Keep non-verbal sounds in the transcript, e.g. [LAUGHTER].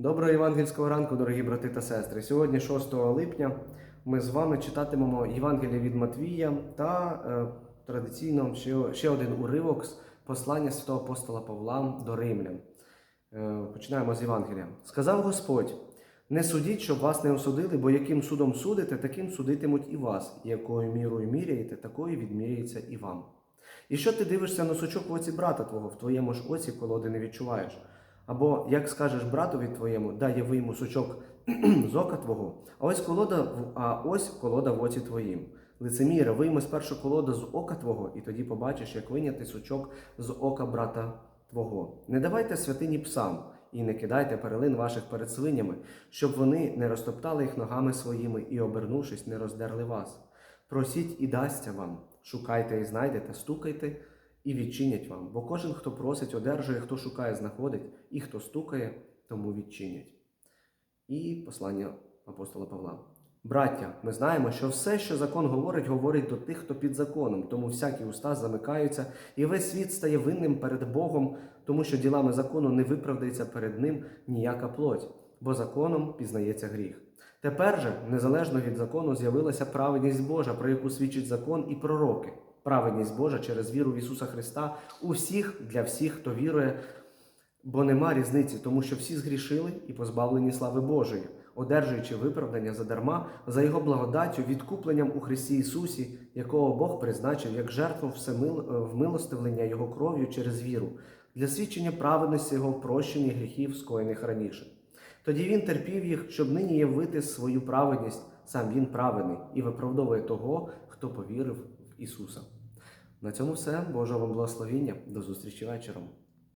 Доброго євангельського ранку, дорогі брати та сестри. Сьогодні, 6 липня, ми з вами читатимемо Євангелія від Матвія та е, традиційно ще, ще один уривок з послання святого апостола Павла до Римлян. Е, починаємо з Євангелія. Сказав Господь: не судіть, щоб вас не осудили, бо яким судом судите, таким судитимуть і вас, якою мірою міряєте, такою відміряється і вам. І що ти дивишся на сучок в оці брата твого, в твоєму ж оці колоди не відчуваєш? Або як скажеш братові твоєму, дай яви йому сучок [CLEARS THROAT] з ока твого, а ось колода, в- а ось колода в оці твоїм. Лицеміре, вийми спершу колоду з ока твого, і тоді побачиш, як виняти сучок з ока брата твого. Не давайте святині псам, і не кидайте перелин ваших перед свинями, щоб вони не розтоптали їх ногами своїми і, обернувшись, не роздерли вас. Просіть і дасться вам, шукайте і знайдете, стукайте і відчинять вам. Бо кожен, хто просить, одержує, хто шукає, знаходить, і хто стукає, тому відчинять. І послання апостола Павла. Браття, ми знаємо, що все, що закон говорить, говорить до тих, хто під законом, тому всякі уста замикаються, і весь світ стає винним перед Богом, тому що ділами закону не виправдається перед ним ніяка плоть, бо законом пізнається гріх. Тепер же, незалежно від закону, з'явилася праведність Божа, про яку свідчить закон і пророки. Праведність Божа через віру в Ісуса Христа у всіх для всіх, хто вірує, бо нема різниці, тому що всі згрішили і позбавлені слави Божої, одержуючи виправдання задарма за Його благодаттю, відкупленням у Христі Ісусі, якого Бог призначив як жертву вмилостивлення Його кров'ю через віру, для свідчення праведності Його в прощенні гріхів, скоєних раніше. Тоді він терпів їх, щоб нині явити свою праведність, сам він праведний і виправдовує того, хто повірив в Ісуса. На цьому все. Божого вам благословіння. До зустрічі вечором.